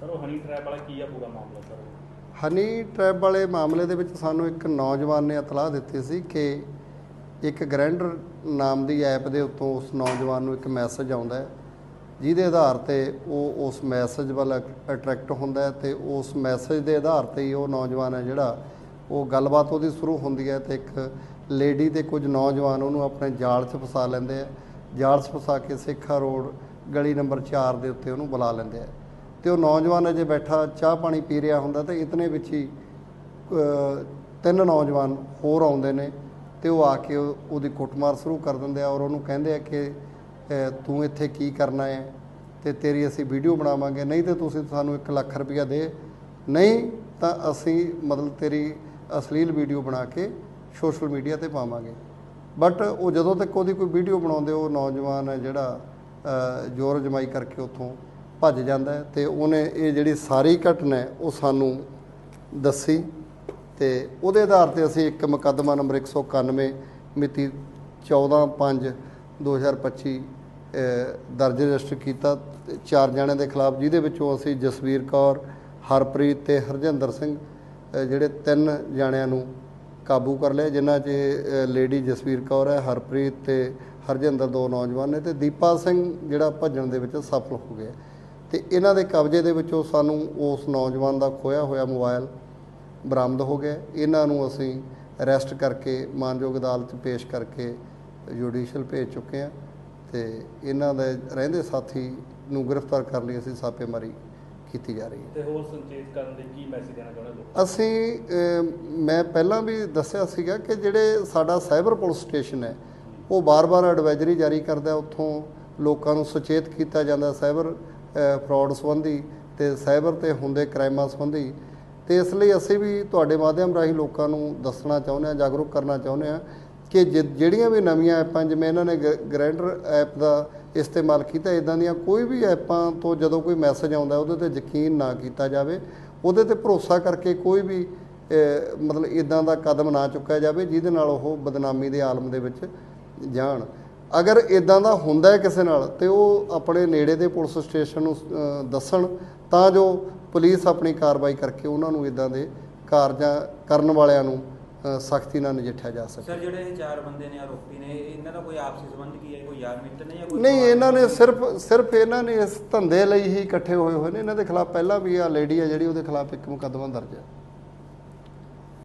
Sir, ਉਹ ਹਨੀ trap ਵਾਲਾ ਕੀ ਆ ਪੂਰਾ ਮਾਮਲਾ ਸਰ? ਹਨੀ ਟ੍ਰੈਪ ਵਾਲੇ ਮਾਮਲੇ ਦੇ ਵਿੱਚ ਸਾਨੂੰ ਇੱਕ ਨੌਜਵਾਨ ਨੇ ਇਤਲਾਹ ਦਿੱਤੀ ਸੀ ਕਿ ਇੱਕ ਗ੍ਰੈਂਡਰ ਨਾਮ ਦੀ ਐਪ ਦੇ ਉੱਤੋਂ ਉਸ ਨੌਜਵਾਨ ਨੂੰ ਇੱਕ ਮੈਸੇਜ ਆਉਂਦਾ ਹੈ, ਜਿਹਦੇ ਆਧਾਰ ਤੇ ਉਹ ਉਸ ਮੈਸੇਜ ਵੱਲ ਅਟਰੈਕਟ ਹੁੰਦਾ ਹੈ ਤੇ ਉਸ ਮੈਸੇਜ ਦੇ ਆਧਾਰ ਤੇ ਹੀ ਉਹ ਨੌਜਵਾਨ ਹੈ ਜਿਹੜਾ, ਉਹ ਗੱਲਬਾਤ ਉਹਦੀ ਸ਼ੁਰੂ ਹੁੰਦੀ ਹੈ ਤੇ ਇੱਕ ਲੇਡੀ ਤੇ ਕੁਝ ਨੌਜਵਾਨ ਉਹਨੂੰ ਆਪਣੇ ਜਾਲ 'ਚ ਫਸਾ ਲੈਂਦੇ ਆ ਜਾਲ 'ਚ ਫਸਾ ਕੇ ਸੇਖਾ ਰੋਡ ਗਲੀ ਨੰਬਰ 4 ਦੇ ਉੱਤੇ ਉਹਨੂੰ ਬੁਲਾ ਲੈਂਦੇ ਆ ਤੇ ਉਹ ਨੌਜਵਾਨ ਅਜੇ ਬੈਠਾ, ਚਾਹ ਪਾਣੀ ਪੀ ਰਿਹਾ ਹੁੰਦਾ ਤੇ ਇਤਨੇ ਵਿੱਚ ਹੀ ਤਿੰਨ ਨੌਜਵਾਨ ਹੋਰ ਆਉਂਦੇ ਨੇ ਤੇ ਉਹ ਆ ਕੇ ਉਹਦੀ ਕੁੱਟਮਾਰ ਸ਼ੁਰੂ ਕਰ ਦਿੰਦੇ ਆ ਔਰ ਉਹਨੂੰ ਕਹਿੰਦੇ ਆ ਕਿ ਤੂੰ ਇੱਥੇ ਕੀ ਕਰਨਾ ਹੈ? ਤੇ ਤੇਰੀ ਅਸੀਂ ਵੀਡੀਓ ਬਣਾਵਾਂਗੇ, ਨਹੀਂ ਤੇ ਤੁਸੀਂ ਸਾਨੂੰ 1 ਲੱਖ ਰੁਪਇਆ ਦੇ। ਨਹੀਂ ਤਾਂ ਅਸੀਂ ਮਤਲਬ ਤੇਰੀ ਅਸ਼ਲੀਲ ਵੀਡੀਓ ਬਣਾ ਕੇ ਸੋਸ਼ਲ ਮੀਡੀਆ ਤੇ ਪਾਵਾਂਗੇ। ਬਟ ਉਹ ਜਦੋਂ ਤੱਕ ਉਹਦੀ ਕੋਈ ਵੀਡੀਓ ਬਣਾਉਂਦੇ, ਉਹ ਨੌਜਵਾਨ ਹੈ ਜਿਹੜਾ ਜ਼ੋਰ ਜਮਾਈ ਕਰਕੇ ਉੱਥੋਂ ਭੱਜ ਜਾਂਦਾ ਹੈ ਤੇ ਉਹਨੇ ਇਹ ਜਿਹੜੀ ਸਾਰੀ ਘਟਨਾ ਉਹ ਸਾਨੂੰ ਦੱਸੀ ਤੇ ਉਹਦੇ ਆਧਾਰ ਤੇ ਅਸੀਂ ਇੱਕ ਮੁਕੱਦਮਾ ਨੰਬਰ 191 ਮਿਤੀ 14/5/2025 ਦਰਜ ਰਜਿਸਟਰ ਕੀਤਾ ਚਾਰ ਜਣਿਆਂ ਦੇ ਖਿਲਾਫ ਜਿਹਦੇ ਵਿੱਚੋਂ ਅਸੀਂ ਜਸਵੀਰ ਕੌਰ, ਹਰਪ੍ਰੀਤ ਤੇ ਹਰਜਿੰਦਰ ਸਿੰਘ ਜਿਹੜੇ ਤਿੰਨ ਜਣਿਆਂ ਨੂੰ ਕਾਬੂ ਕਰ ਲਿਆ, ਜਿਨ੍ਹਾਂ 'ਚ ਲੇਡੀ ਜਸਵੀਰ ਕੌਰ ਹੈ, ਹਰਪ੍ਰੀਤ ਤੇ ਹਰਜਿੰਦਰ ਦੋ ਨੌਜਵਾਨ ਨੇ ਤੇ ਦੀਪਾ ਸਿੰਘ ਜਿਹੜਾ ਭੱਜਣ ਦੇ ਵਿੱਚ ਸਫਲ ਹੋ ਗਿਆ। ਤੇ ਇਹਨਾਂ ਦੇ ਕਬਜ਼ੇ ਦੇ ਵਿੱਚੋਂ ਸਾਨੂੰ ਉਸ ਨੌਜਵਾਨ ਦਾ ਖੋਇਆ ਹੋਇਆ ਮੋਬਾਈਲ ਬਰਾਮਦ ਹੋ ਗਿਆ। ਇਹਨਾਂ ਨੂੰ ਅਸੀਂ ਅਰੈਸਟ ਕਰਕੇ ਮਾਨਯੋਗ ਅਦਾਲਤ 'ਚ ਪੇਸ਼ ਕਰਕੇ ਜੁਡੀਸ਼ੀਅਲ ਭੇਜ ਚੁੱਕੇ ਹਾਂ ਤੇ ਇਹਨਾਂ ਦੇ ਰਹਿੰਦੇ ਸਾਥੀ ਨੂੰ ਗ੍ਰਿਫਤਾਰ ਕਰਨ ਲਈ ਅਸੀਂ ਛਾਪੇਮਾਰੀ ਕੀਤੀ ਜਾ ਰਹੀ ਹੈ। ਤੇ ਹੋਰ ਸੰਚੇਤ ਕਰਨ ਦੇ ਕੀ ਮੈਸੇਜ ਦੇਣਾ ਚਾਹੁੰਦੇ ਲੋਕ? ਅਸੀਂ ਮੈਂ ਪਹਿਲਾਂ ਵੀ ਦੱਸਿਆ ਸੀਗਾ ਕਿ ਜਿਹੜੇ ਸਾਡਾ ਸਾਈਬਰ ਪੁਲਿਸ ਸਟੇਸ਼ਨ ਹੈ ਉਹ ਬਾਰ-ਬਾਰ ਐਡਵਾਈਜ਼ਰੀ ਜਾਰੀ ਕਰਦਾ। ਉੱਥੋਂ ਲੋਕਾਂ ਨੂੰ ਸੁਚੇਤ ਕੀਤਾ ਜਾਂਦਾ ਸਾਈਬਰ ਫਰਾਡ ਸੰਬੰਧੀ ਤੇ ਸਾਈਬਰ ਤੇ ਹੁੰਦੇ ਕ੍ਰਾਈਮਾਂ ਸੰਬੰਧੀ। ਤੇ ਇਸ ਲਈ ਅਸੀਂ ਵੀ ਤੁਹਾਡੇ ਮਾਧਿਅਮ ਰਾਹੀਂ ਲੋਕਾਂ ਨੂੰ ਦੱਸਣਾ ਚਾਹੁੰਦੇ ਹਾਂ, ਜਾਗਰੂਕ ਕਰਨਾ ਚਾਹੁੰਦੇ ਹਾਂ ਕਿ ਜਿ- ਜਿਹੜੀਆਂ ਵੀ ਨਵੀਆਂ ਐਪਾਂ, ਜਿਵੇਂ ਇਹਨਾਂ ਨੇ ਗ੍ਰੈਂਡਰ ਐਪ ਦਾ ਇਸਤੇਮਾਲ ਕੀਤਾ ਇਦਾਂ ਦੀਆਂ ਕੋਈ ਵੀ ਐਪਾਂ ਤੋਂ ਜਦੋਂ ਕੋਈ ਮੈਸੇਜ ਆਉਂਦਾ, ਉਹਦੇ ਤੇ ਯਕੀਨ ਨਾ ਕੀਤਾ ਜਾਵੇ। ਉਹਦੇ ਤੇ ਭਰੋਸਾ ਕਰਕੇ ਕੋਈ ਵੀ ਮਤਲਬ ਇਦਾਂ ਦਾ ਕਦਮ ਨਾ ਚੁੱਕਿਆ ਜਾਵੇ, ਜਿਹਦੇ ਨਾਲ ਉਹ ਬਦਨਾਮੀ ਦੇ ਆਲਮ ਦੇ ਵਿੱਚ ਜਾਣ। ਅਗਰ ਇਦਾਂ ਦਾ ਹੁੰਦਾ ਹੈ ਕਿਸੇ ਨਾਲ ਤੇ ਉਹ ਆਪਣੇ ਨੇੜੇ ਦੇ ਪੁਲਿਸ ਸਟੇਸ਼ਨ ਨੂੰ ਦੱਸਣ ਤਾਂ ਜੋ ਪੁਲਿਸ ਆਪਣੀ ਕਾਰਵਾਈ ਕਰਕੇ ਉਹਨਾਂ ਨੂੰ ਇਦਾਂ ਦੇ ਕਾਰਜਾਂ ਕਰਨ ਵਾਲਿਆਂ ਨੂੰ ਸਖਤੀ ਨਾਲ ਨਜਿੱਠਿਆ ਜਾ ਸਕੇ। ਸਰ ਜਿਹੜੇ ਇਹ ਚਾਰ ਬੰਦੇ ਨੇ ਆਰੋਪੀ ਨੇ ਇਹਨਾਂ ਦਾ ਕੋਈ ਆਪਸੀ ਸੰਬੰਧ ਕੀ ਹੈ? ਕੋਈ ਯਾਰ ਮਿੱਤਰ ਨੇ ਜਾਂ ਕੋਈ ਨਹੀਂ ਇਹਨਾਂ ਨੇ? ਸਿਰਫ ਸਿਰਫ ਇਹਨਾਂ ਨੇ ਇਸ ਧੰਦੇ ਲਈ ਹੀ ਇਕੱਠੇ ਹੋਏ ਹੋਏ ਨੇ। ਇਹਨਾਂ ਦੇ ਖਿਲਾਫ ਪਹਿਲਾਂ ਵੀ ਆ ਲੇਡੀ ਆ ਜਿਹੜੀ ਉਹਦੇ ਖਿਲਾਫ ਇੱਕ ਮੁਕੱਦਮਾ ਦਰਜ ਹੈ।